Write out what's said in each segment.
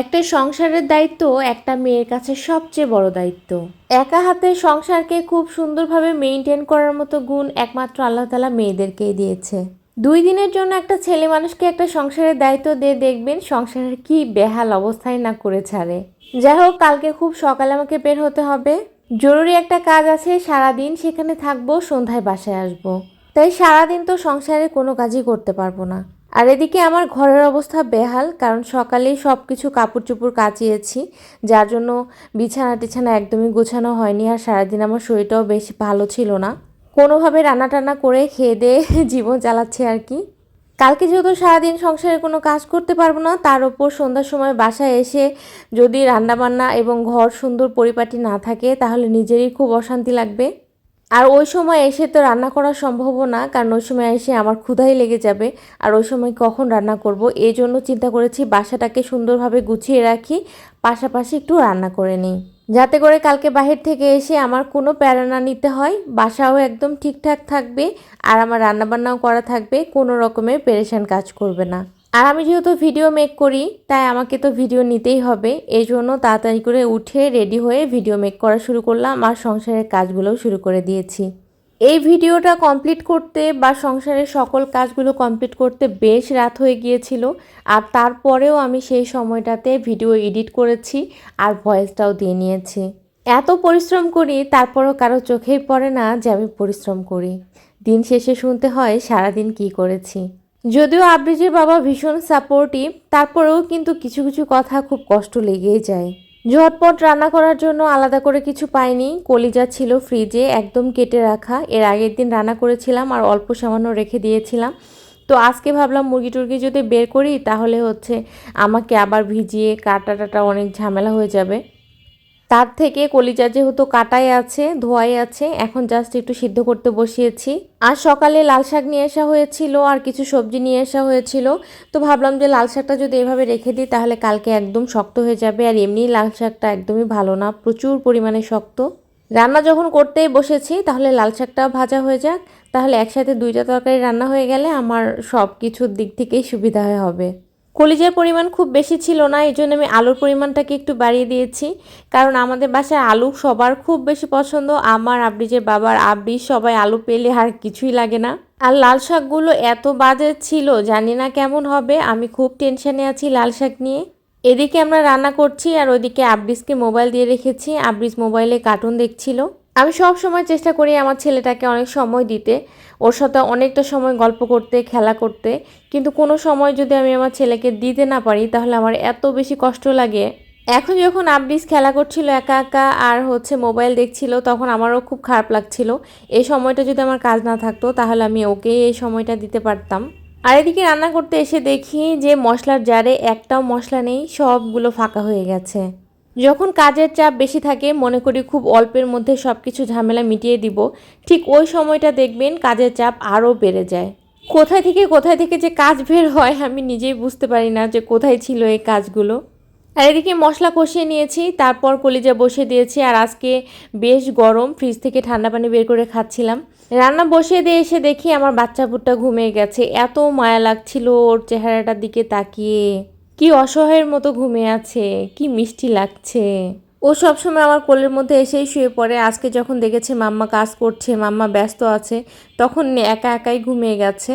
একটা সংসারের দায়িত্ব, একটা মেয়ের কাছে সবচেয়ে বড় দায়িত্ব। একা হাতে সংসারকে খুব সুন্দরভাবে মেনটেন করার মতো গুণ একমাত্র আল্লাহ তালা মেয়েদেরকেই দিয়েছে। দুই দিনের জন্য একটা ছেলে মানুষকে একটা সংসারের দায়িত্ব দিয়ে দেখবেন সংসারের কি বেহাল অবস্থায় না করে ছাড়ে। যাই হোক, কালকে খুব সকালে আমাকে বের হতে হবে। জরুরি একটা কাজ আছে, সারাদিন সেখানে থাকব, সন্ধ্যায় বাসায় আসব। তাই সারাদিন তো সংসারে কোনো কাজই করতে পারব না। আর এদিকে আমার ঘরের অবস্থা বেহাল, কারণ সকালেই সব কিছু কাপড় চোপড় কাচিয়েছি, যার জন্য বিছানা টিছানা একদমই গোছানো হয়নি আর সারাদিন আমার শরীরটাও বেশি ভালো ছিল না। কোনোভাবে রান্না টান্না করে খেয়ে দিয়ে জীবন চালাচ্ছে আর কি। কালকে যেহেতু সারাদিন সংসারে কোনো কাজ করতে পারব না, তার ওপর সন্ধ্যার সময় বাসায় এসে যদি রান্নাবান্না এবং ঘর সুন্দর পরিপাটি না থাকে, তাহলে নিজেরই খুব অশান্তি লাগবে। আর ওই সময় এসে তো রান্না করা সম্ভব না, কারণ ওই সময় এসে আমার ক্ষুধাই লেগে যাবে। আর ওই সময় কখন রান্না করব, এই জন্য চিন্তা করেছি বাসাটাকে সুন্দরভাবে গুছিয়ে রাখি, পাশাপাশি একটু রান্না করে নিই। যাতে করে কালকে বাহির থেকে এসে আমার কোনো প্যারা না নিতে হয়, বাসাও একদম ঠিকঠাক থাকবে, আর আমার রান্নাবান্নাও করা থাকবে, কোনো রকমের পেরেশান কাজ করবে না। আর আমি যেহেতু ভিডিও মেক করি, তাই আমাকে তো ভিডিও নিতেই হবে। এই জন্য তাড়াতাড়ি করে উঠে রেডি হয়ে ভিডিও মেক করা শুরু করলাম আর সংসারের কাজগুলোও শুরু করে দিয়েছি। এই ভিডিওটা কমপ্লিট করতে বা সংসারের সকল কাজগুলো কমপ্লিট করতে বেশ রাত হয়ে গিয়েছিল আর তারপরেও আমি সেই সময়টাতে ভিডিও এডিট করেছি আর ভয়েসটাও দিয়ে নিয়েছি। এত পরিশ্রম করি, তারপরও কারও চোখেই পড়ে না যে আমি পরিশ্রম করি। দিন শেষে শুনতে হয়, সারাদিন কি করেছি। যদিও আবৃজের বাবা ভীষণ সাপোর্টিভ তারপরেও কিন্তু কিছু কিছু কথা খুব কষ্ট লেগেই যায়। ঝটপট রান্না করার জন্য আলাদা করে কিছু পাইনি। কলিজা ছিল ফ্রিজে একদম কেটে রাখা। এর আগের দিন রান্না করেছিলাম আর অল্প সামান্য রেখে দিয়েছিলাম। তো আজকে ভাবলাম মুরগি টুরগি যদি বের করি, তাহলে হচ্ছে আমাকে আবার ভিজিয়ে কাটা টাটা অনেক ঝামেলা হয়ে যাবে। তার থেকে কলিজা যেহেতু কাটাই আছে ধোয়াই আছে, এখন জাস্ট একটু সিদ্ধ করতে বসিয়েছি। আর সকালে লাল শাক নিয়ে আসা হয়েছিল, আর কিছু সবজি নিয়ে আসা হয়েছিল। তো ভাবলাম যে লাল শাকটা যদি এভাবে রেখে দিই, তাহলে কালকে একদম শক্ত হয়ে যাবে। আর এমনি লাল শাকটা একদমই ভালো না, প্রচুর পরিমাণে শক্ত। রান্না যখন করতেই বসেছি, তাহলে লাল শাকটাও ভাজা হয়ে যাক। তাহলে একসাথে দুইটা তরকারি রান্না হয়ে গেলে আমার সব কিছুর দিক থেকেই সুবিধা হবে। কলিজার পরিমাণ খুব বেশি ছিল না, এই জন্য আমি আলুর পরিমাণটাকে একটু বাড়িয়ে দিয়েছি। কারণ আমাদের বাসায় আলু সবার খুব বেশি পছন্দ। আমার আবৃজের বাবার আবৃ সবাই আলু পেলে আর কিছুই লাগে না। আর লাল শাকগুলো এত বাজে ছিল, জানি না কেমন হবে। আমি খুব টেনশনে আছি লাল শাক নিয়ে। এদিকে আমরা রান্না করছি আর ওইদিকে আব্রিজকে মোবাইল দিয়ে রেখেছি। আব্রিজ মোবাইলে কার্টুন দেখছিল। আমি সব সময় চেষ্টা করি আমার ছেলেটাকে অনেক সময় দিতে। ওর সাথে অনেকটা সময় গল্প করতে, খেলা করতে। কিন্তু কোনো সময় যদি আমি আমার ছেলেকে দিতে না পারি, তাহলে আমার এত বেশি কষ্ট লাগে। এখন যখন আবরিজ খেলা করছিল একা একা আর হচ্ছে মোবাইল দেখছিল, তখন আমারও খুব খারাপ লাগছিল। এই সময়টা যদি আমার কাজ না থাকতো, তাহলে আমি ওকে এই সময়টা দিতে পারতাম। আর এদিকে রান্না করতে এসে দেখি যে মশলার জারে একটাও মশলা নেই, সবগুলো ফাঁকা হয়ে গেছে। যখন কাজের চাপ বেশি থাকে, মনে করি খুব অল্পের মধ্যে সব কিছু ঝামেলা মিটিয়ে দিব। ঠিক ওই সময়টা দেখবেন কাজের চাপ আরও বেড়ে যায়। কোথায় থেকে কোথায় থেকে যে কাজ বের হয়, আমি নিজেই বুঝতে পারি না যে কোথায় ছিল এই কাজগুলো। আর এদিকে মশলা কষিয়ে নিয়েছি, তারপর কলিজা বসিয়ে দিয়েছি, আর আজকে বেশ গরম, ফ্রিজ থেকে ঠান্ডা পানি বের করে খাচ্ছিলাম। রান্না বসিয়ে দিয়ে এসে দেখি আমার বাচ্চা বুটটা ঘুমিয়ে গেছে, এত মায়া লাগছিল ওর চেহারাটার দিকে তাকিয়ে। কি অসহায়ের মতো ঘুমিয়ে আছে, কি মিষ্টি লাগছে। ও সবসময় আমার কোলের মধ্যে এসেই শুয়ে পড়ে। আজকে যখন দেখেছে মাম্মা কাজ করছে, মাম্মা ব্যস্ত আছে, তখন একা একাই ঘুমিয়ে গেছে।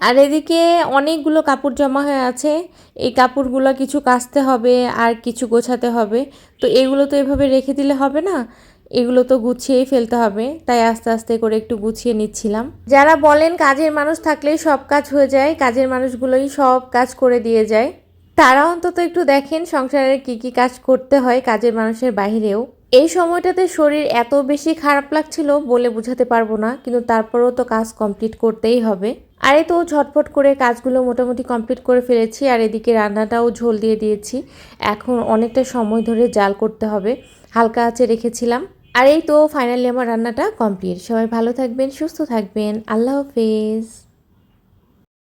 আর এদিকে অনেকগুলো কাপড় জমা হয়ে আছে। এই কাপড়গুলো কিছু কাচতে হবে আর কিছু গোছাতে হবে। তো এগুলো তো এভাবে রেখে দিলে হবে না? এগুলো তো গুছিয়েই ফেলতে হবে। তাই আস্তে আস্তে করে একটু গুছিয়ে নিচ্ছিলাম। যারা বলেন কাজের মানুষ থাকলেই সব কাজ হয়ে যায়, কাজের মানুষগুলোই সব কাজ করে দিয়ে যায়। তারা অন্তত একটু দেখেন সংসারের কি কি কাজ করতে হয় কাজের মানুষের বাহিরেও। এই সময়টাতে শরীর এত বেশি খারাপ লাগছিল বলে বোঝাতে পারব না, কিন্তু তারপরেও তো কাজ কমপ্লিট করতেই হবে। আরে তো ঝটফট করে কাজগুলো মোটামুটি কমপ্লিট করে ফেলেছি, আর এদিকে রান্নাটাও ঝোল দিয়ে দিয়েছি। এখন অনেকটা সময় ধরে জাল করতে হবে, হালকা আছে রেখেছিলাম। আর এই তো ফাইনালি আমার রান্নাটা কমপ্লিট সবাই ভালো থাকবেন, সুস্থ থাকবেন। আল্লাহ হাফেজ।